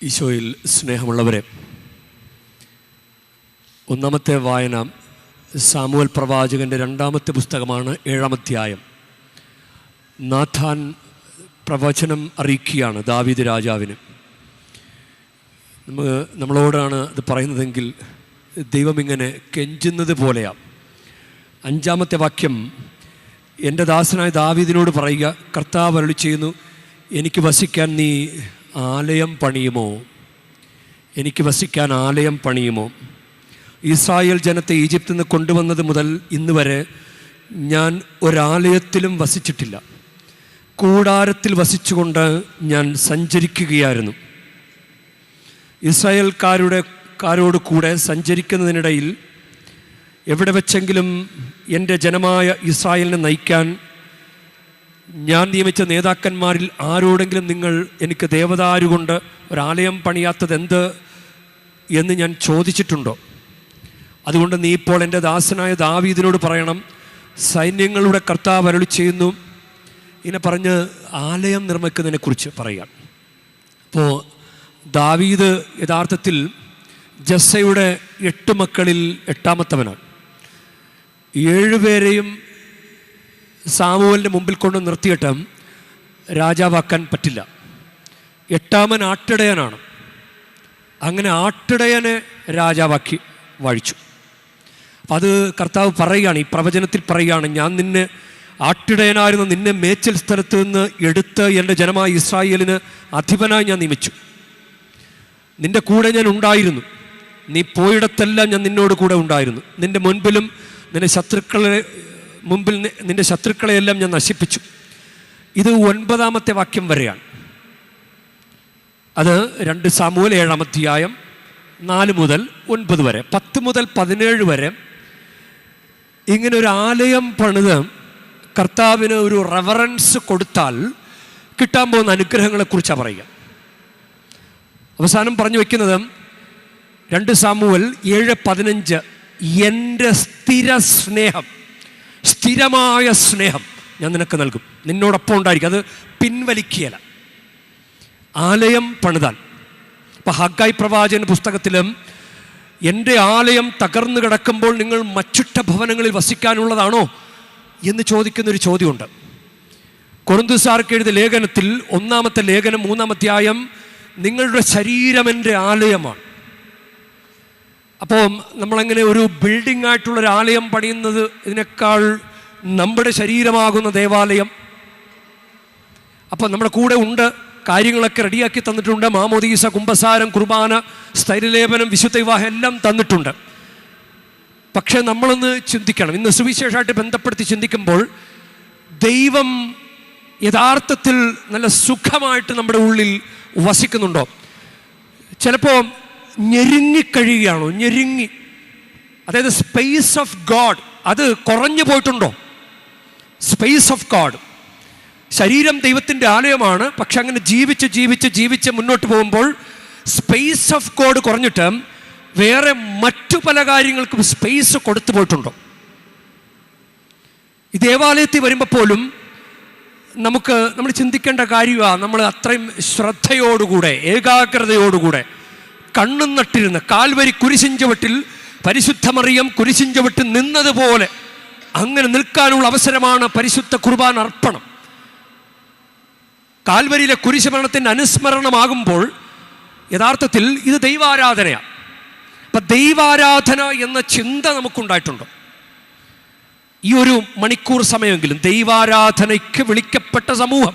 ഈശോയിൽ സ്നേഹമുള്ളവരെ ഒന്നാമത്തെ വായന സാമുവൽ പ്രവാചകന്റെ രണ്ടാമത്തെ പുസ്തകമാണ് ഏഴാമധ്യായം നാഥാൻ പ്രവചനം അറിയിക്കുകയാണ് ദാവീദ് രാജാവിന്. നമ്മൾ നമ്മളോടാണ് അത് പറയുന്നതെങ്കിൽ ദൈവം ഇങ്ങനെ കെഞ്ചുന്നത് പോലെയാണ് അഞ്ചാമത്തെ വാക്യം എന്റെ ദാസനായ ദാവീദിനോട് പറയുക കർത്താവ് അരുളി ചെയ്യുന്നു എനിക്ക് വസിക്കാൻ നീ ആലയം പണിയുമോ? എനിക്ക് വസിക്കാൻ ആലയം പണിയുമോ? ഇസ്രായേൽ ജനത്തെ ഈജിപ്തിൽ നിന്ന് കൊണ്ടുവന്നത് മുതൽ ഇന്ന് വരെ ഞാൻ ഒരാലയത്തിലും വസിച്ചിട്ടില്ല. കൂടാരത്തിൽ വസിച്ചുകൊണ്ട് ഞാൻ സഞ്ചരിക്കുകയായിരുന്നു. ഇസ്രായേൽക്കാരുടെ കാരോട് കൂടെ സഞ്ചരിക്കുന്നതിനിടയിൽ എവിടെ വെച്ചെങ്കിലും എന്റെ ജനമായ ഇസ്രായേലിനെ നയിക്കാൻ ഞാൻ നിയമിച്ച നേതാക്കന്മാരിൽ ആരോടെങ്കിലും നിങ്ങൾ എനിക്ക് ദേവതാരുകൊണ്ട് ഒരാലയം പണിയാത്തത് എന്ത് എന്ന് ഞാൻ ചോദിച്ചിട്ടുണ്ടോ? അതുകൊണ്ട് നീ ഇപ്പോൾ എന്റെ ദാസനായ ദാവീദിനോട് പറയണം സൈന്യങ്ങളുടെ കർത്താവ് അരളി ചെയ്യുന്നു. ഇങ്ങനെ പറഞ്ഞ് ആലയം നിർമ്മിക്കുന്നതിനെക്കുറിച്ച് പറയുക അപ്പോൾ ദാവീദ് യഥാർത്ഥത്തിൽ ജസ്സയുടെ എട്ട് മക്കളിൽ എട്ടാമത്തവനാണ്. ഏഴുപേരെയും സാമുവലിന്റെ മുമ്പിൽ കൊണ്ട് നിർത്തിയിട്ട് രാജാവാക്കാൻ പറ്റില്ല. എട്ടാമൻ ആട്ടിടയനാണ്. അങ്ങനെ ആട്ടിടയനെ രാജാവാക്കി വാഴിച്ചു. അപ്പം അത് കർത്താവ് പറയുകയാണ് ഈ പ്രവചനത്തിൽ പറയുകയാണ് ഞാൻ നിന്നെ ആട്ടിടയനായിരുന്ന നിന്നെ മേച്ചൽ സ്ഥലത്ത് നിന്ന് എടുത്ത് എന്റെ ജനമായ ഇസ്രായേലിന് അധിപനായി ഞാൻ നിയമിച്ചു. നിന്റെ കൂടെ ഞാൻ ഉണ്ടായിരുന്നു. നീ പോയിടത്തെല്ലാം ഞാൻ നിന്നോട് കൂടെ ഉണ്ടായിരുന്നു. നിന്റെ മുൻപിലും നിന്റെ ശത്രുക്കളെ മുമ്പിൽ നിന്റെ ശത്രുക്കളെയെല്ലാം ഞാൻ നശിപ്പിച്ചു. ഇത് ഒൻപതാമത്തെ വാക്യം വരെയാണ്. അത് രണ്ട് സാമൂഹ്യ ഏഴാം അധ്യായം നാല് മുതൽ ഒൻപത് വരെ പത്ത് മുതൽ പതിനേഴ് വരെ. ഇങ്ങനെ ഒരു ആലയം പണിത് കർത്താവിന് ഒരു റെവറൻസ് കൊടുത്താൽ കിട്ടാൻ പോകുന്ന അനുഗ്രഹങ്ങളെക്കുറിച്ചാണ് പറയുക. അവസാനം പറഞ്ഞു വയ്ക്കുന്നത് രണ്ട് സാമുവൽ ഏഴ് പതിനഞ്ച് എന്റെ സ്ഥിര സ്നേഹം. സ്ഥിരമായ സ്നേഹം ഞാൻ നിനക്ക് നൽകും. നിന്നോടൊപ്പം ഉണ്ടായിരിക്കും. അത് പിൻവലിക്കുകയല്ല ആലയം പണിതാൽ. ഇപ്പം ഹഗായ് പ്രവാചകൻ പുസ്തകത്തിലും എന്റെ ആലയം തകർന്നു കിടക്കുമ്പോൾ നിങ്ങൾ മച്ചുട്ട ഭവനങ്ങളിൽ വസിക്കാനുള്ളതാണോ എന്ന് ചോദിക്കുന്നൊരു ചോദ്യമുണ്ട്. കൊറുന്തുസാർക്ക് എഴുതിയ ലേഖനത്തിൽ ഒന്നാമത്തെ ലേഖനം മൂന്നാമധ്യായം നിങ്ങളുടെ ശരീരം എന്റെ ആലയമാണ്. അപ്പോൾ നമ്മളങ്ങനെ ഒരു ബിൽഡിംഗ് ആയിട്ടുള്ള ഒരു ആലയം പണിയുന്നത് ഇതിനേക്കാൾ നമ്മുടെ ശരീരമാകുന്ന ദേവാലയം. അപ്പോൾ നമ്മുടെ കൂടെ ഉണ്ട് കാര്യങ്ങളൊക്കെ റെഡിയാക്കി തന്നിട്ടുണ്ട്. മാമോദീസ കുംഭസാരം കുർബാന സ്ഥൈര്യലേപനം വിശുദ്ധ വിവാഹം എല്ലാം തന്നിട്ടുണ്ട്. പക്ഷേ നമ്മളൊന്ന് ചിന്തിക്കണം. ഇന്ന് സുവിശേഷമായിട്ട് ബന്ധപ്പെടുത്തി ചിന്തിക്കുമ്പോൾ ദൈവം യഥാർത്ഥത്തിൽ നല്ല സുഖമായിട്ട് നമ്മുടെ ഉള്ളിൽ വസിക്കുന്നുണ്ടോ? ചിലപ്പോൾ ഞെരുങ്ങിക്കഴിയുകയാണോ? ഞെരുങ്ങി. അതായത് സ്പേസ് ഓഫ് ഗോഡ് അത് കുറഞ്ഞു പോയിട്ടുണ്ടോ? സ്പേസ് ഓഫ് ഗോഡ് ശരീരം ദൈവത്തിന്റെ ആലയമാണ്. പക്ഷെ അങ്ങനെ ജീവിച്ച് ജീവിച്ച് ജീവിച്ച് മുന്നോട്ട് പോകുമ്പോൾ സ്പേസ് ഓഫ് ഗോഡ് കുറഞ്ഞിട്ട് വേറെ മറ്റു പല കാര്യങ്ങൾക്കും സ്പേസ് കൊടുത്തു പോയിട്ടുണ്ടോ. ഈ ദേവാലയത്തിൽ വരുമ്പോൾ പോലും നമുക്ക് നമ്മൾ ചിന്തിക്കേണ്ട കാര്യമാണ് നമ്മൾ അത്രയും ശ്രദ്ധയോടുകൂടെ ഏകാഗ്രതയോടുകൂടെ കണ്ണും നട്ടിരുന്ന് കാൽവരി കുരിശിഞ്ചവട്ടിൽ പരിശുദ്ധമറിയം കുരിശിഞ്ചവട്ടിൽ നിന്നതുപോലെ അങ്ങനെ നിൽക്കാനുള്ള അവസരമാണ് പരിശുദ്ധ കുർബാൻ അർപ്പണം. കാൽവരിയിലെ കുരിശുമരണത്തിന്റെ അനുസ്മരണമാകുമ്പോൾ യഥാർത്ഥത്തിൽ ഇത് ദൈവാരാധനയാണ് അപ്പം ദൈവാരാധന എന്ന ചിന്ത നമുക്കുണ്ടായിട്ടുണ്ടോ. ഈ ഒരു മണിക്കൂർ സമയമെങ്കിലും ദൈവാരാധനയ്ക്ക് വിളിക്കപ്പെട്ട സമൂഹം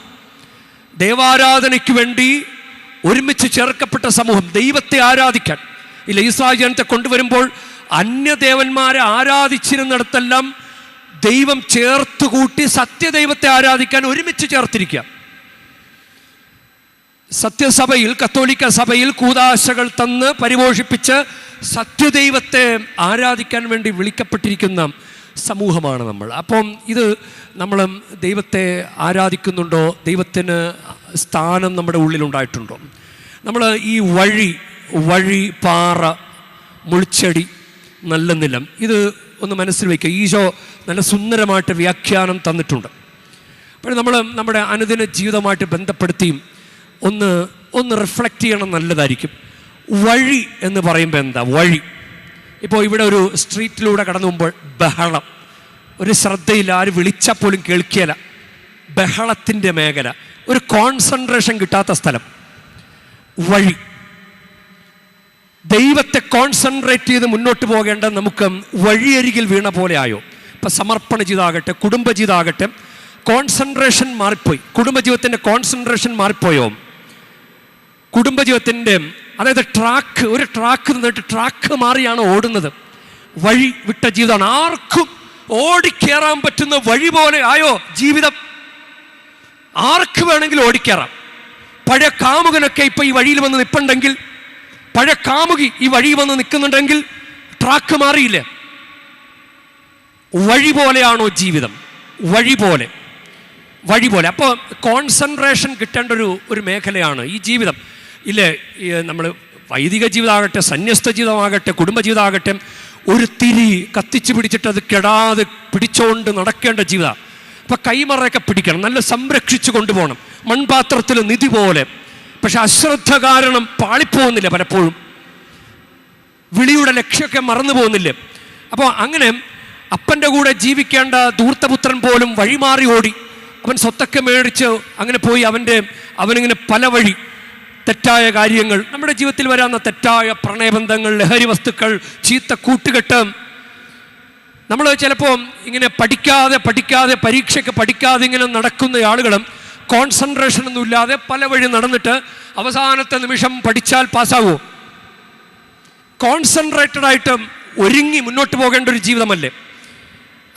ദൈവാരാധനയ്ക്ക് വേണ്ടി ഒരുമിച്ച് ചേർക്കപ്പെട്ട സമൂഹം ദൈവത്തെ ആരാധിക്കാൻ. ഈ ലൈസാചനത്തെ കൊണ്ടുവരുമ്പോൾ അന്യദേവന്മാരെ ആരാധിച്ചിരുന്നിടത്തെല്ലാം ദൈവം ചേർത്ത് കൂട്ടി സത്യദൈവത്തെ ആരാധിക്കാൻ ഒരുമിച്ച് ചേർത്തിരിക്കുക. സത്യസഭയിൽ കത്തോലിക്ക സഭയിൽ കൂതാശകൾ തന്ന് പരിപോഷിപ്പിച്ച് സത്യദൈവത്തെ ആരാധിക്കാൻ വേണ്ടി വിളിക്കപ്പെട്ടിരിക്കുന്ന സമൂഹമാണ് നമ്മൾ. അപ്പം ഇത് നമ്മൾ ദൈവത്തെ ആരാധിക്കുന്നുണ്ടോ? ദൈവത്തിന് സ്ഥാനം നമ്മുടെ ഉള്ളിലുണ്ടായിട്ടുണ്ടോ? നമ്മൾ ഈ വഴി വഴി പാറ മുൾച്ചെടി നല്ല നിലം ഇത് ഒന്ന് മനസ്സിൽ വയ്ക്കുക. ഈശോ നല്ല സുന്ദരമായിട്ട് വ്യാഖ്യാനം തന്നിട്ടുണ്ട്. അപ്പോൾ നമ്മൾ നമ്മുടെ അനുദിന ജീവിതമായിട്ട് ബന്ധപ്പെടുത്തിയും ഒന്ന് ഒന്ന് റിഫ്ലക്റ്റ് ചെയ്യണം നല്ലതായിരിക്കും. വഴി എന്ന് പറയുമ്പോൾ എന്താ? വഴി. ഇപ്പോൾ ഇവിടെ ഒരു സ്ട്രീറ്റിലൂടെ കടന്നു പോകുമ്പോൾ ബഹളം. ഒരു ശ്രദ്ധയില്ല ആര് വിളിച്ചാൽ പോലും കേൾക്കിയല ബഹളത്തിന്റെ മേഖല. ഒരു കോൺസെൻട്രേഷൻ കിട്ടാത്ത സ്ഥലം. വഴി. ദൈവത്തെ കോൺസെൻട്രേറ്റ് ചെയ്ത് മുന്നോട്ട് പോകേണ്ട നമുക്ക് വഴിയരികിൽ വീണ പോലെ ആയോ? ഇപ്പം സമർപ്പണ ജീവിതമാകട്ടെ കുടുംബജീവിതമാകട്ടെ കോൺസെൻട്രേഷൻ മാറിപ്പോയി. കുടുംബജീവിതത്തിന്റെ കോൺസെൻട്രേഷൻ മാറിപ്പോയോ? കുടുംബജീവിതത്തിന്റെ അതായത് ട്രാക്ക് ഒരു ട്രാക്ക് നിന്നിട്ട് ട്രാക്ക് മാറിയാണ് ഓടുന്നത്. വഴി വിട്ട ജീവിതമാണ്. ആർക്കും ഓടിക്കേറാൻ പറ്റുന്ന വഴി പോലെ ആയോ ജീവിതം? ആർക്ക് വേണമെങ്കിലും ഓടിക്കേറാം. പഴയ കാമുകനൊക്കെ ഇപ്പം ഈ വഴിയിൽ വന്ന് നിൽപ്പുണ്ടെങ്കിൽ പഴയ കാമുകി ഈ വഴി വന്ന് നിൽക്കുന്നുണ്ടെങ്കിൽ ട്രാക്ക് മാറിയില്ല? വഴി പോലെയാണോ ജീവിതം? വഴി പോലെ. വഴി പോലെ. അപ്പോൾ കോൺസെൻട്രേഷൻ കിട്ടേണ്ട ഒരു ഒരു മേഖലയാണ് ഈ ജീവിതം. ഇല്ലേ നമ്മൾ വൈദിക ജീവിതമാകട്ടെ സന്യസ്ത ജീവിതമാകട്ടെ കുടുംബജീവിതമാകട്ടെ ഒരു തിരി കത്തിച്ച് പിടിച്ചിട്ട് അത് കെടാതെ പിടിച്ചുകൊണ്ട് നടക്കേണ്ട ജീവിതം. അപ്പം കൈമറയൊക്കെ പിടിക്കണം നല്ല സംരക്ഷിച്ചു കൊണ്ടുപോകണം. മൺപാത്രത്തിൽ നിധി പോലെ. പക്ഷെ അശ്രദ്ധ കാരണം പാളിപ്പോകുന്നില്ല പലപ്പോഴും. വിളിയുടെ ലക്ഷ്യമൊക്കെ മറന്നു പോകുന്നില്ല. അപ്പോൾ അങ്ങനെ അപ്പന്റെ കൂടെ ജീവിക്കേണ്ട ധൂർത്തപുത്രൻ പോലും വഴിമാറി ഓടി. അവൻ സ്വത്തൊക്കെ മേടിച്ച് അങ്ങനെ പോയി അവന്റെ അവനിങ്ങനെ പല വഴി തെറ്റായ കാര്യങ്ങൾ നമ്മുടെ ജീവിതത്തിൽ വരാവുന്ന തെറ്റായ പ്രണയബന്ധങ്ങൾ ലഹരി വസ്തുക്കൾ ചീത്ത കൂട്ടുകെട്ട്. നമ്മൾ ചിലപ്പോൾ ഇങ്ങനെ പഠിക്കാതെ പഠിക്കാതെ പരീക്ഷയ്ക്ക് പഠിക്കാതെ ഇങ്ങനെ നടക്കുന്ന ആളുകളും കോൺസെൻട്രേഷൻ ഒന്നും ഇല്ലാതെ പല വഴി നടന്നിട്ട് അവസാനത്തെ നിമിഷം പഠിച്ചാൽ പാസ്സാകുമോ കോൺസെൻട്രേറ്റഡ് ആയിട്ട് ഒരുങ്ങി മുന്നോട്ട് പോകേണ്ട ഒരു ജീവിതമല്ലേ?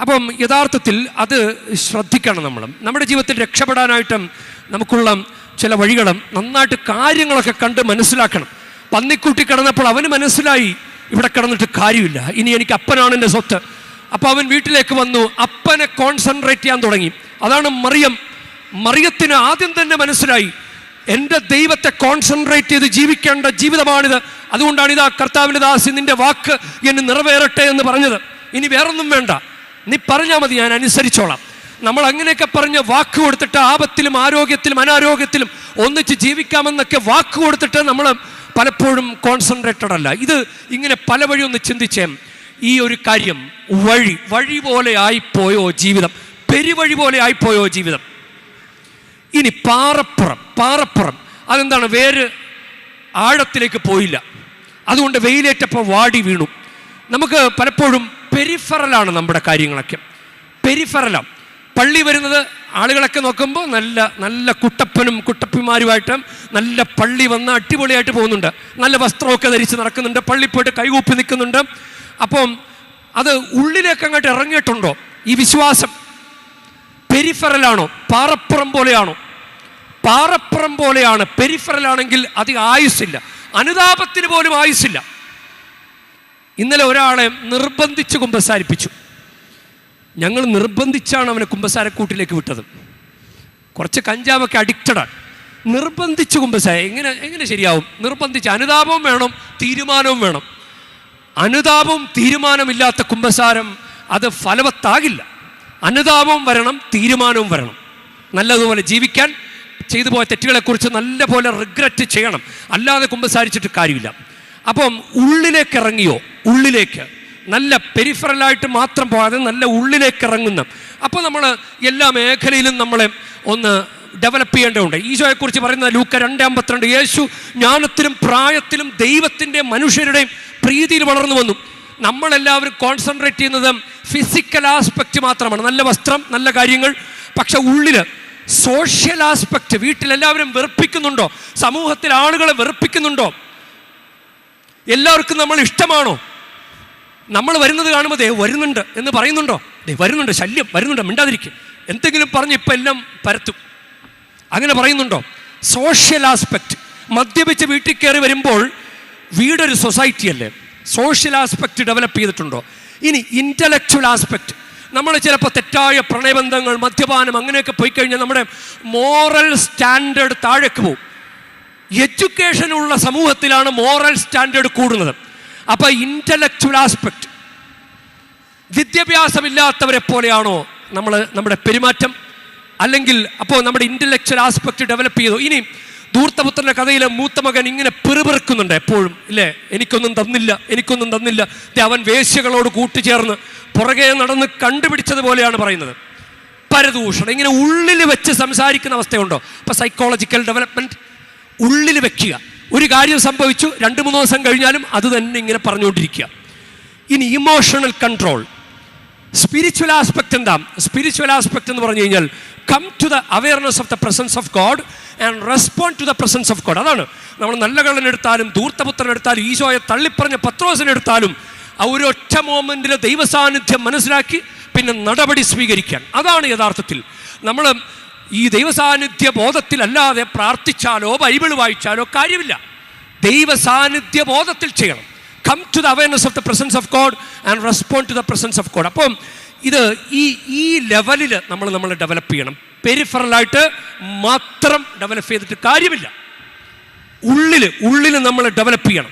അപ്പം യഥാർത്ഥത്തിൽ അത് ശ്രദ്ധിക്കണം നമ്മൾ. നമ്മുടെ ജീവിതത്തിൽ രക്ഷപ്പെടാനായിട്ടും നമുക്കുള്ള ചില വഴികളും നന്നായിട്ട് കാര്യങ്ങളൊക്കെ കണ്ട് മനസ്സിലാക്കണം. പന്നിക്കൂട്ടി കിടന്നപ്പോൾ അവന് മനസ്സിലായി ഇവിടെ കിടന്നിട്ട് കാര്യമില്ല. ഇനി എനിക്ക് അപ്പനാണ് എന്റെ സ്വത്ത്. അപ്പോൾ അവൻ വീട്ടിലേക്ക് വന്നു അപ്പനെ കോൺസെൻട്രേറ്റ് ചെയ്യാൻ തുടങ്ങി. അതാണ് മറിയം മറിയത്തിന് ആദ്യം തന്നെ മനസ്സിലായി എന്റെ ദൈവത്തെ കോൺസെൻട്രേറ്റ് ചെയ്ത് ജീവിക്കേണ്ട ജീവിതമാണിത്. അതുകൊണ്ടാണ് ഇതാ കർത്താവിന്റെ ദാസി നിന്റെ വാക്ക് എന്നെ നിറവേറട്ടെ എന്ന് പറഞ്ഞത്. ഇനി വേറൊന്നും വേണ്ട. നീ പറഞ്ഞാൽ മതി ഞാൻ അനുസരിച്ചോളാം. നമ്മൾ അങ്ങനെയൊക്കെ പറഞ്ഞ് വാക്ക് കൊടുത്തിട്ട് ആപത്തിലും ആരോഗ്യത്തിലും അനാരോഗ്യത്തിലും ഒന്നിച്ച് ജീവിക്കാമെന്നൊക്കെ വാക്ക് കൊടുത്തിട്ട് നമ്മൾ പലപ്പോഴും കോൺസെൻട്രേറ്റഡ് അല്ല. ഇത് ഇങ്ങനെ പല വഴി ഒന്ന് ചിന്തിച്ചേ ഈ ഒരു കാര്യം വഴി വഴി പോലെ ആയിപ്പോയോ ജീവിതം? പെരുവഴി പോലെ ആയിപ്പോയോ ജീവിതം? ഇനി പാറപ്പുറം പാറപ്പുറം. അതെന്താണ്? വേര് ആഴത്തിലേക്ക് പോയില്ല. അതുകൊണ്ട് വെയിലേറ്റപ്പോൾ വാടി വീണു. നമുക്ക് പലപ്പോഴും പെരിഫറലാണ് നമ്മുടെ കാര്യങ്ങളൊക്കെ. പെരിഫറലാണ് പള്ളി വരുന്നത് ആളുകളൊക്കെ നോക്കുമ്പോൾ നല്ല നല്ല കുട്ടപ്പനും കുട്ടപ്പിമാരുമായിട്ട് നല്ല പള്ളി വന്ന് അടിപൊളിയായിട്ട് പോകുന്നുണ്ട്. നല്ല വസ്ത്രമൊക്കെ ധരിച്ച് നടക്കുന്നുണ്ട്. പള്ളി പോയിട്ട് കൈകൂപ്പി നിൽക്കുന്നുണ്ട്. അപ്പം അത് ഉള്ളിലേക്ക് അങ്ങോട്ട് ഇറങ്ങിയിട്ടുണ്ടോ? ഈ വിശ്വാസം. പെരിഫറലാണോ? പാറപ്പുറം പോലെയാണോ? പാറപ്പുറം പോലെയാണ്. പെരിഫറലാണെങ്കിൽ അധികം ആയുസ്സില്ല. അനുതാപത്തിന് പോലും ആയുസ്സില്ല. ഇന്നലെ ഒരാളെ നിർബന്ധിച്ച് കുമ്പസാരിപ്പിച്ചു. ഞങ്ങൾ നിർബന്ധിച്ചാണ് അവനെ കുമ്പസാരക്കൂട്ടിലേക്ക് വിട്ടത്. കുറച്ച് കഞ്ചാവൊക്കെ അഡിക്റ്റഡാണ് നിർബന്ധിച്ച് കുമ്പസാര എങ്ങനെ എങ്ങനെ ശരിയാവും? നിർബന്ധിച്ച് അനുതാപവും വേണം തീരുമാനവും വേണം. അനുതാപവും തീരുമാനമില്ലാത്ത കുമ്പസാരം അത് ഫലവത്താകില്ല. അനുതാപവും വരണം തീരുമാനവും വരണം. നല്ലതുപോലെ ജീവിക്കാൻ ചെയ്തു പോയ തെറ്റുകളെക്കുറിച്ച് നല്ലപോലെ റിഗ്രറ്റ് ചെയ്യണം. അല്ലാതെ കുമ്പസാരിച്ചിട്ട് കാര്യമില്ല. അപ്പം ഉള്ളിലേക്ക് ഇറങ്ങിയോ? ഉള്ളിലേക്ക്. നല്ല പെരിഫറലായിട്ട് മാത്രം പോകാതെ നല്ല ഉള്ളിലേക്ക് ഇറങ്ങുന്ന. അപ്പോൾ നമ്മൾ എല്ലാ മേഖലയിലും നമ്മളെ ഒന്ന് ഡെവലപ്പ് ചെയ്യേണ്ടതുണ്ട്. ഈശോയെക്കുറിച്ച് പറയുന്ന ലൂക്ക രണ്ട് അമ്പത്തിരണ്ട്. യേശു ജ്ഞാനത്തിലും പ്രായത്തിലും ദൈവത്തിന്റെ മനുഷ്യരുടെയും പ്രീതിയിൽ വളർന്നു വന്നു. നമ്മളെല്ലാവരും കോൺസെൻട്രേറ്റ് ചെയ്യുന്നത് ഫിസിക്കൽ ആസ്പെക്റ്റ് മാത്രമാണ്. നല്ല വസ്ത്രം നല്ല കാര്യങ്ങൾ. പക്ഷെ ഉള്ളിൽ സോഷ്യൽ ആസ്പെക്റ്റ് വീട്ടിലെല്ലാവരും വെറുപ്പിക്കുന്നുണ്ടോ? സമൂഹത്തിൽ ആളുകളെ വെറുപ്പിക്കുന്നുണ്ടോ? എല്ലാവർക്കും നമ്മൾ ഇഷ്ടമാണോ? നമ്മൾ വരുന്നത് കാണുമ്പോൾ ദേ വരുന്നുണ്ട് എന്ന് പറയുന്നുണ്ടോ? ദേ വരുന്നുണ്ട് ശല്യം വരുന്നുണ്ട് മിണ്ടാതിരിക്കും. എന്തെങ്കിലും പറഞ്ഞ് ഇപ്പം എല്ലാം പരത്തും. അങ്ങനെ പറയുന്നുണ്ടോ? സോഷ്യൽ ആസ്പെക്റ്റ് മദ്യപിച്ച് വീട്ടിൽ കയറി വരുമ്പോൾ വീടൊരു സൊസൈറ്റി അല്ലേ? സോഷ്യൽ ആസ്പെക്റ്റ് ഡെവലപ്പ് ചെയ്തിട്ടുണ്ടോ? ഇനി ഇന്റലക്ച്വൽ ആസ്പെക്റ്റ് നമ്മൾ ചിലപ്പോൾ തെറ്റായ പ്രണയബന്ധങ്ങൾ മദ്യപാനം അങ്ങനെയൊക്കെ പോയി കഴിഞ്ഞാൽ നമ്മുടെ മോറൽ സ്റ്റാൻഡേർഡ് താഴേക്ക് പോകും. എഡ്യൂക്കേഷനുള്ള സമൂഹത്തിലാണ് മോറൽ സ്റ്റാൻഡേർഡ് കൂടുന്നത്. അപ്പോൾ ഇന്റലക്ച്വൽ ആസ്പെക്റ്റ് വിദ്യാഭ്യാസമില്ലാത്തവരെ പോലെയാണോ നമ്മൾ നമ്മുടെ പെരുമാറ്റം? അല്ലെങ്കിൽ അപ്പോൾ നമ്മുടെ ഇന്റലക്ച്വൽ ആസ്പെക്റ്റ് ഡെവലപ്പ് ചെയ്തു. ഇനി ധൂർത്തപുത്രന്റെ കഥയിലെ മൂത്ത മകൻ ഇങ്ങനെ പിറുപിറുക്കുന്നുണ്ട് എപ്പോഴും. ഇല്ലേ? എനിക്കൊന്നും തന്നില്ല എനിക്കൊന്നും തന്നില്ല. അവൻ വേശ്യകളോട് കൂട്ടുചേർന്ന് പുറകെ നടന്ന് കണ്ടുപിടിച്ചതുപോലെയാണ് പറയുന്നത്. പരദൂഷണം. ഇങ്ങനെ ഉള്ളിൽ വെച്ച് സംസാരിക്കുന്ന അവസ്ഥയുണ്ടോ? ഇപ്പം സൈക്കോളജിക്കൽ ഡെവലപ്മെന്റ് ഉള്ളിൽ വെക്കുക. ഒരു കാര്യം സംഭവിച്ചു രണ്ട് മൂന്ന് ദിവസം കഴിഞ്ഞാലും അത് തന്നെ ഇങ്ങനെ പറഞ്ഞുകൊണ്ടിരിക്കുക. ഇനി ഇമോഷണൽ കൺട്രോൾ സ്പിരിച്വൽ ആസ്പെക്ട് എന്താ? സ്പിരിച്വൽ ആസ്പെക്ട് എന്ന് പറഞ്ഞു കഴിഞ്ഞാൽ come to the awareness of the presence of God and respond to the presence of God അതാണ്. നമ്മൾ നല്ല കള്ളനെടുത്താലും ദൂർത്തപുത്രനെടുത്താലും ഈശോയെ തള്ളിപ്പറഞ്ഞ പത്രോസിനെടുത്താലും ആ ഒരു ഒറ്റ മോമെന്റിൽ ദൈവസാന്നിധ്യം മനസ്സിലാക്കി പിന്നെ നടപടി സ്വീകരിക്കാൻ. അതാണ് യഥാർത്ഥത്തിൽ. നമ്മൾ ഈ ദൈവസാന്നിധ്യ ബോധത്തിലല്ലാതെ പ്രാർത്ഥിച്ചാലോ ബൈബിൾ വായിച്ചാലോ കാര്യമില്ല. ദൈവസാന്നിധ്യ ബോധത്തിൽ ചെയ്യണം. Come to the awareness of the presence of God and respond to the presence of God അപ്പം ഇത് ഈ ഈ ലെവലിൽ നമ്മൾ നമ്മൾ ഡെവലപ്പ് ചെയ്യണം. പെരിഫറലായിട്ട് മാത്രം ഡെവലപ്പ് ചെയ്തിട്ട് കാര്യമില്ല. ഉള്ളിൽ ഉള്ളിൽ നമ്മൾ ഡെവലപ്പ് ചെയ്യണം.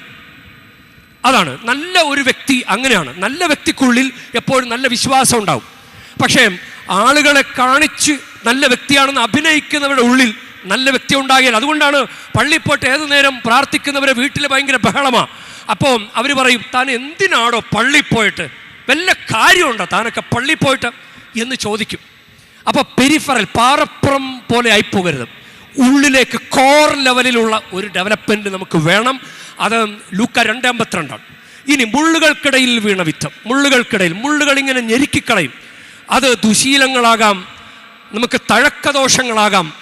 അതാണ്. നല്ല ഒരു വ്യക്തി അങ്ങനെയാണ്. നല്ല വ്യക്തിക്കുള്ളിൽ എപ്പോഴും നല്ല വിശ്വാസം ഉണ്ടാവും. പക്ഷേ ആളുകളെ കാണിച്ച് നല്ല വ്യക്തിയാണെന്ന് അഭിനയിക്കുന്നവരുടെ ഉള്ളിൽ നല്ല വ്യക്തി ഉണ്ടാകിയാൽ അതുകൊണ്ടാണ് പള്ളിയിൽ പോയിട്ട് ഏതു നേരം പ്രാർത്ഥിക്കുന്നവരെ വീട്ടിൽ ഭയങ്കര ബഹളമാണ് അപ്പോൾ അവർ പറയും താൻ എന്തിനാണോ പള്ളി പോയിട്ട്? വല്ല കാര്യമുണ്ടോ? താനൊക്കെ പള്ളി പോയിട്ട്? എന്ന് ചോദിക്കും. അപ്പോൾ പെരിഫറൽ പാറപ്പുറം പോലെ ആയി ആയിപ്പോകരുത്. ഉള്ളിലേക്ക് കോർ ലെവലിലുള്ള ഒരു ഡെവലപ്മെന്റ് നമുക്ക് വേണം. അത് ലൂക്ക രണ്ടമ്പത്തിരണ്ടാണ് ഇനി മുള്ളുകൾക്കിടയിൽ വീണ വിത്തം. മുള്ളുകൾക്കിടയിൽ മുള്ളുകൾ ഇങ്ങനെ ഞെരുക്കിക്കളയും. അത് ദുശീലങ്ങളാകാം നമുക്ക് തഴക്കദോഷങ്ങളാകാം.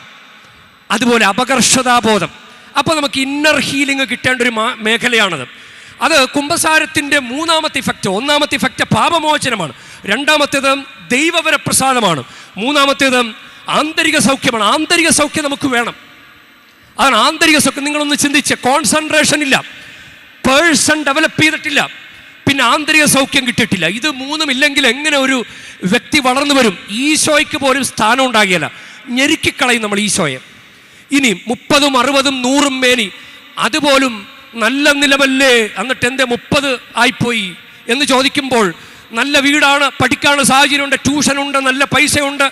അതുപോലെ അപകർഷതാബോധം. അപ്പോൾ നമുക്ക് ഇന്നർ ഹീലിംഗ് കിട്ടേണ്ട ഒരു മേഖലയാണത്. അത് കുംഭസാരത്തിന്റെ മൂന്നാമത്തെ ഇഫക്റ്റ് ഒന്നാമത്തെ ഇഫക്റ്റ് പാപമോചനമാണ്. രണ്ടാമത്തേത് ദൈവവരപ്രസാദമാണ്. മൂന്നാമത്തേത് ആന്തരിക സൗഖ്യമാണ്. ആന്തരിക സൗഖ്യം നമുക്ക് വേണം. അതാണ് ആന്തരിക സൗഖ്യം. നിങ്ങളൊന്ന് ചിന്തിച്ച് കോൺസെൻട്രേഷൻ ഇല്ല. പേഴ്സൺ ഡെവലപ്പ് ചെയ്തിട്ടില്ല. പിന്നെ ആന്തരിക സൗഖ്യം കിട്ടിയിട്ടില്ല. ഇത് മൂന്നും ഇല്ലെങ്കിൽ എങ്ങനെ ഒരു വ്യക്തി വളർന്നു വരും? ഈശോയ്ക്ക് പോലും സ്ഥാനം ഉണ്ടാകിയല്ല ഞെരുക്കിക്കളയും നമ്മൾ ഈശോയെ. ഇനി മുപ്പതും അറുപതും നൂറും മേനി. അതുപോലും നല്ല നിലവല്ലേ എന്നിട്ട് എന്റെ മുപ്പത് ആയിപ്പോയി. എന്ന് ചോദിക്കുമ്പോൾ നല്ല വീടാണ് പഠിക്കാനുള്ള സാഹചര്യമുണ്ട് ട്യൂഷനുണ്ട് നല്ല പൈസയുണ്ട്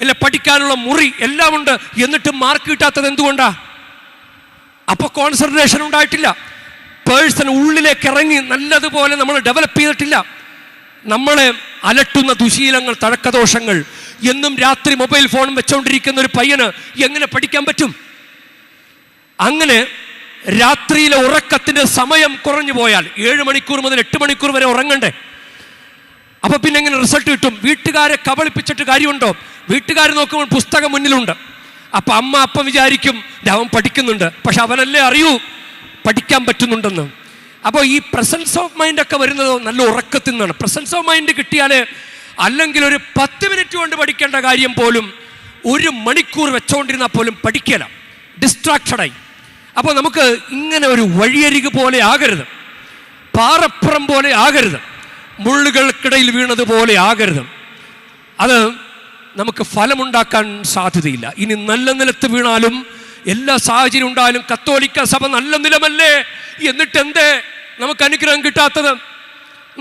അല്ല പഠിക്കാനുള്ള മുറി എല്ലാം ഉണ്ട് എന്നിട്ടും മാർക്ക് കിട്ടാത്തത് എന്തുകൊണ്ടാ? അപ്പൊ കോൺസെൻട്രേഷൻ ഉണ്ടായിട്ടില്ല. പേഴ്സൺ ഉള്ളിലേക്ക് ഇറങ്ങി നല്ലതുപോലെ നമ്മൾ ഡെവലപ്പ് ചെയ്തിട്ടില്ല. നമ്മളെ അലട്ടുന്ന ദുശീലങ്ങൾ തഴക്കദോഷങ്ങൾ എന്നും രാത്രി മൊബൈൽ ഫോൺ വെച്ചുകൊണ്ടിരിക്കുന്ന ഒരു പയ്യന് എങ്ങനെ പഠിക്കാൻ പറ്റും? അങ്ങനെ രാത്രിയിലെ ഉറക്കത്തിന്റെ സമയം കുറഞ്ഞു പോയാൽ ഏഴ് മണിക്കൂർ മുതൽ എട്ട് മണിക്കൂർ വരെ ഉറങ്ങണ്ടേ? അപ്പൊ പിന്നെ എങ്ങനെ റിസൾട്ട് കിട്ടും? വീട്ടുകാരെ കബളിപ്പിച്ചിട്ട് കാര്യമുണ്ടോ? വീട്ടുകാർ നോക്കുമ്പോൾ പുസ്തകം മുന്നിലുണ്ട്. അപ്പൊ അമ്മ അപ്പ വിചാരിക്കും "ദേ, അവൻ പഠിക്കുന്നുണ്ട്. പക്ഷെ അവനല്ലേ അറിയൂ പഠിക്കാൻ പറ്റുന്നുണ്ടെന്ന്. അപ്പോൾ ഈ പ്രസൻസ് ഓഫ് മൈൻഡ് ഒക്കെ വരുന്നത് നല്ല ഉറക്കത്തിൽ നിന്നാണ്. പ്രസൻസ് ഓഫ് മൈൻഡ് കിട്ടിയാൽ അല്ലെങ്കിൽ ഒരു പത്ത് മിനിറ്റ് കൊണ്ട് പഠിക്കേണ്ട കാര്യം പോലും ഒരു മണിക്കൂർ വെച്ചുകൊണ്ടിരുന്നാൽ പോലും പഠിക്കല. ഡിസ്ട്രാക്റ്റഡായി അപ്പോൾ നമുക്ക് ഇങ്ങനെ ഒരു വഴിയരിക് പോലെ ആകരുത്. പാറപ്പുറം പോലെ ആകരുത്. മുള്ളുകൾക്കിടയിൽ വീണതുപോലെ ആകരുത്. അത് നമുക്ക് ഫലമുണ്ടാക്കാൻ സാധ്യതയില്ല. ഇനി നല്ല നിലത്ത് വീണാലും എല്ലാ സാഹചര്യം ഉണ്ടായാലും കത്തോലിക്ക സഭ നല്ല നിലമല്ലേ? എന്നിട്ട് എന്തേ നമുക്ക് അനുഗ്രഹം കിട്ടാത്തത്?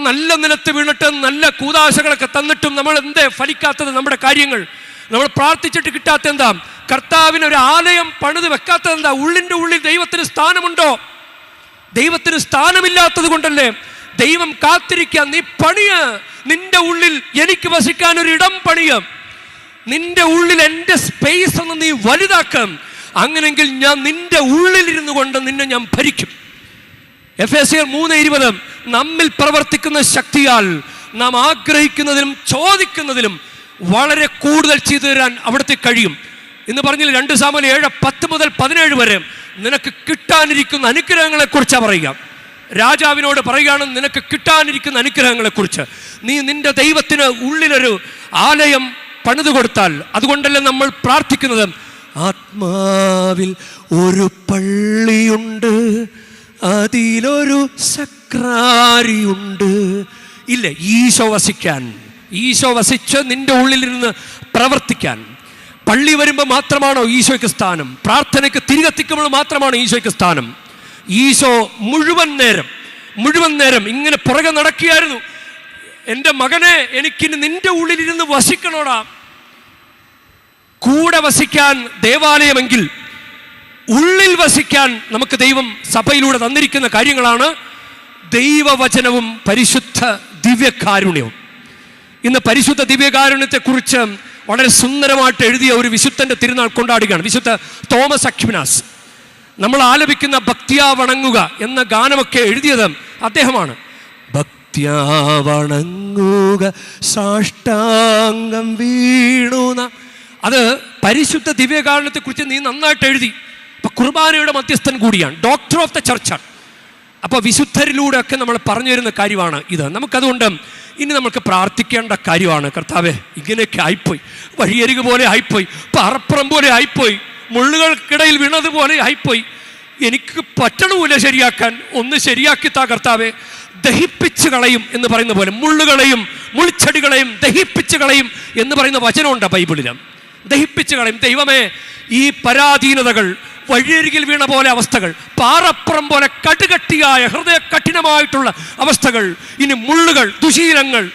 നല്ല നിലത്ത് വീണിട്ട് നല്ല കൂതാശകളൊക്കെ തന്നിട്ടും നമ്മൾ എന്തേ ഫലിക്കാത്തത് നമ്മുടെ കാര്യങ്ങൾ? നമ്മൾ പ്രാർത്ഥിച്ചിട്ട് കിട്ടാത്ത എന്താ? കർത്താവിന് ഒരു ആലയം പണിത് വെക്കാത്തത് എന്താ? ഉള്ളിന്റെ ഉള്ളിൽ ദൈവത്തിന് സ്ഥാനമുണ്ടോ? ദൈവത്തിന് സ്ഥാനമില്ലാത്തത് കൊണ്ടല്ലേ? ദൈവം കാത്തിരിക്കുക നീ പണിയ. നിന്റെ ഉള്ളിൽ എനിക്ക് വസിക്കാൻ ഒരു ഇടം പണിയ. നിന്റെ ഉള്ളിൽ എന്റെ സ്പേസ് ഒന്ന് നീ വലുതാക്കാം. അങ്ങനെങ്കിൽ ഞാൻ നിന്റെ ഉള്ളിലിരുന്നു കൊണ്ട് നിന്നെ ഞാൻ ഭരിക്കും. എഫ് എസ് എർ മൂന്ന് ഇരുപത് നമ്മിൽ പ്രവർത്തിക്കുന്ന ശക്തിയാൽ നാം ആഗ്രഹിക്കുന്നതിലും ചോദിക്കുന്നതിലും വളരെ കൂടുതൽ ചെയ്തു തരാൻ അവിടുത്തെ കഴിയും. എന്ന് പറഞ്ഞാൽ രണ്ട് സാമൽ ഏഴ് പത്ത് മുതൽ പതിനേഴ് വരെ നിനക്ക് കിട്ടാനിരിക്കുന്ന അനുഗ്രഹങ്ങളെ കുറിച്ചാണ് പറയുക. രാജാവിനോട് പറയുകയാണ് നിനക്ക് കിട്ടാനിരിക്കുന്ന അനുഗ്രഹങ്ങളെക്കുറിച്ച്. നീ നിന്റെ ദൈവത്തിന് ഉള്ളിലൊരു ആലയം പണിതു കൊടുത്താൽ അതുകൊണ്ടല്ലേ നമ്മൾ പ്രാർത്ഥിക്കുന്നത്? ആത്മാവിൽ ഒരു പള്ളിയുണ്ട് അതിലൊരു സക്രാരിയുണ്ട്. ഇല്ല ഈശോ വസിക്കാൻ. ഈശോ വസിച്ച് നിന്റെ ഉള്ളിലിരുന്ന് പ്രവർത്തിക്കാൻ. പള്ളി വരുമ്പോൾ മാത്രമാണോ ഈശോയ്ക്ക് സ്ഥാനം? പ്രാർത്ഥനയ്ക്ക് തിരികെത്തിക്കുമ്പോൾ മാത്രമാണോ ഈശോയ്ക്ക് സ്ഥാനം? ഈശോ മുഴുവൻ നേരം മുഴുവൻ നേരം ഇങ്ങനെ പുറകെ നടക്കുകയായിരുന്നു. എന്റെ മകനെ എനിക്കിനി നിന്റെ ഉള്ളിലിരുന്ന് വസിക്കണോടാ? കൂടെ വസിക്കാൻ ദേവാലയമെങ്കിൽ ഉള്ളിൽ വസിക്കാൻ നമുക്ക് ദൈവം സഭയിലൂടെ തന്നിരിക്കുന്ന കാര്യങ്ങളാണ് ദൈവവചനവും പരിശുദ്ധ ദിവ്യകാരുണ്യവും. ഇന്ന് പരിശുദ്ധ ദിവ്യകാരുണ്യത്തെക്കുറിച്ച് വളരെ സുന്ദരമായിട്ട് എഴുതിയ ഒരു വിശുദ്ധന്റെ തിരുനാൾ കൊണ്ടാടുകയാണ്. വിശുദ്ധ തോമസ് അക്വിനാസ്. നമ്മൾ ആലപിക്കുന്ന ഭക്തിയാ വണങ്ങുക എന്ന ഗാനമൊക്കെ എഴുതിയത് അദ്ദേഹമാണ്. ഭക്തിയാ വണങ്ങുക സാഷ്ടാംഗം വീണുന അത് പരിശുദ്ധ ദിവ്യകാരണത്തെക്കുറിച്ച് നീ നന്നായിട്ട് എഴുതി. ഇപ്പം കുർബാനയുടെ മധ്യസ്ഥൻ കൂടിയാണ്. ഡോക്ടർ ഓഫ് ദ ചർച്ചാണ് അപ്പോൾ വിശുദ്ധരിലൂടെ ഒക്കെ നമ്മൾ പറഞ്ഞു തരുന്ന കാര്യമാണ് ഇത്. നമുക്കതുകൊണ്ട് ഇനി നമുക്ക് പ്രാർത്ഥിക്കേണ്ട കാര്യമാണ്. കർത്താവെ ഇങ്ങനെയൊക്കെ ആയിപ്പോയി. വഴിയരികു പോലെ ആയിപ്പോയി. പാറപ്പുറം പോലെ ആയിപ്പോയി. മുള്ളുകൾക്കിടയിൽ വീണതുപോലെ ആയിപ്പോയി. എനിക്ക് പറ്റണമില്ല ശരിയാക്കാൻ. ഒന്ന് ശരിയാക്കി താ കർത്താവെ. ദഹിപ്പിച്ച് കളയും എന്ന് പറയുന്ന പോലെ മുള്ളുകളെയും മുൾച്ചെടികളെയും ദഹിപ്പിച്ച് കളയും എന്ന് പറയുന്ന വചനമുണ്ട് ബൈബിളിലും. ദഹിപ്പിച്ച് കളയും. ദൈവമേ ഈ പരാധീനതകൾ വഴിയരികിൽ വീണ പോലെ അവസ്ഥകൾ പാറപ്പുറം പോലെ കടുകട്ടിയായ ഹൃദയ കഠിനമായിട്ടുള്ള അവസ്ഥകൾ ഇനി മുള്ളുകൾ ദുശീലങ്ങൾ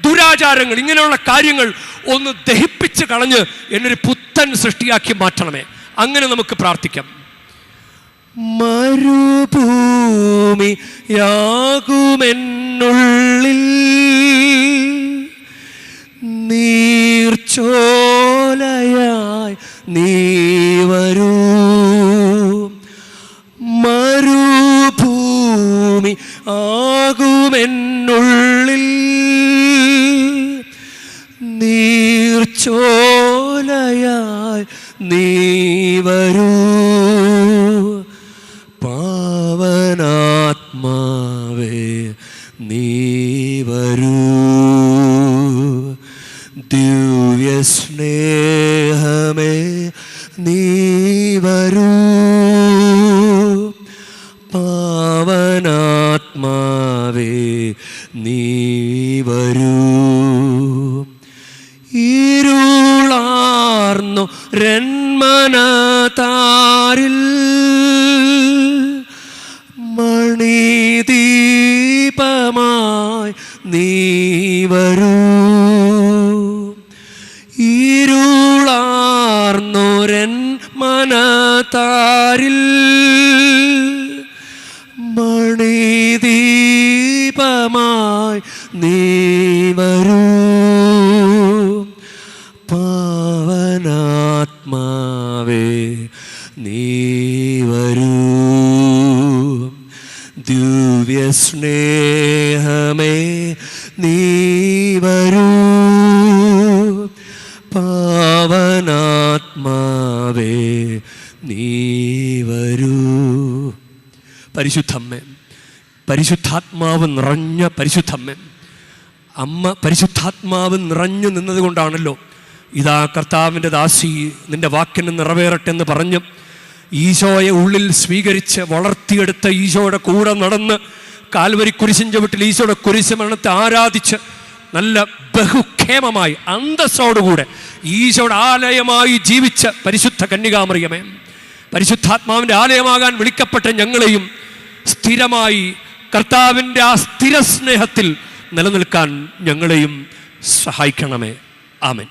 ദുരാചാരങ്ങൾ ഇങ്ങനെയുള്ള കാര്യങ്ങൾ ഒന്ന് ദഹിപ്പിച്ച് കളഞ്ഞ് എന്നൊരു പുത്തൻ സൃഷ്ടിയാക്കി മാറ്റണമേ. അങ്ങനെ നമുക്ക് പ്രാർത്ഥിക്കാം. മരുഭൂമി യാകുമെന്നുള്ളിൽ പരിശുദ്ധമ്മേ അമ്മ പരിശുദ്ധാത്മാവ് നിറഞ്ഞു നിന്നതുകൊണ്ടാണല്ലോ ഇതാ കർത്താവിന്റെ ദാസി നിന്റെ വാക്കിന് നിറവേറട്ടെ എന്ന് പറഞ്ഞ്. ഈശോയെ ഉള്ളിൽ സ്വീകരിച്ച് വളർത്തിയെടുത്ത ഈശോയുടെ കൂടെ നടന്ന് കാൽവരി കുരിശിൻ ചവിട്ടിൽ ഈശോയുടെ കുരിശ് മരണത്തെ ആരാധിച്ച് നല്ല ബഹുക്ഷേമമായി അന്തസ്സോടുകൂടെ ഈശോയുടെ ആലയമായി ജീവിച്ച പരിശുദ്ധ കന്യകാമറിയമേ. പരിശുദ്ധാത്മാവിന്റെ ആലയമാകാൻ വിളിക്കപ്പെട്ട ഞങ്ങളെയും സ്ഥിരമായി കർത്താവിന്റെ ആ സ്ഥിര സ്നേഹത്തിൽ നിലനിൽക്കാൻ ഞങ്ങളെയും സഹായിക്കണമേ. ആമൻ.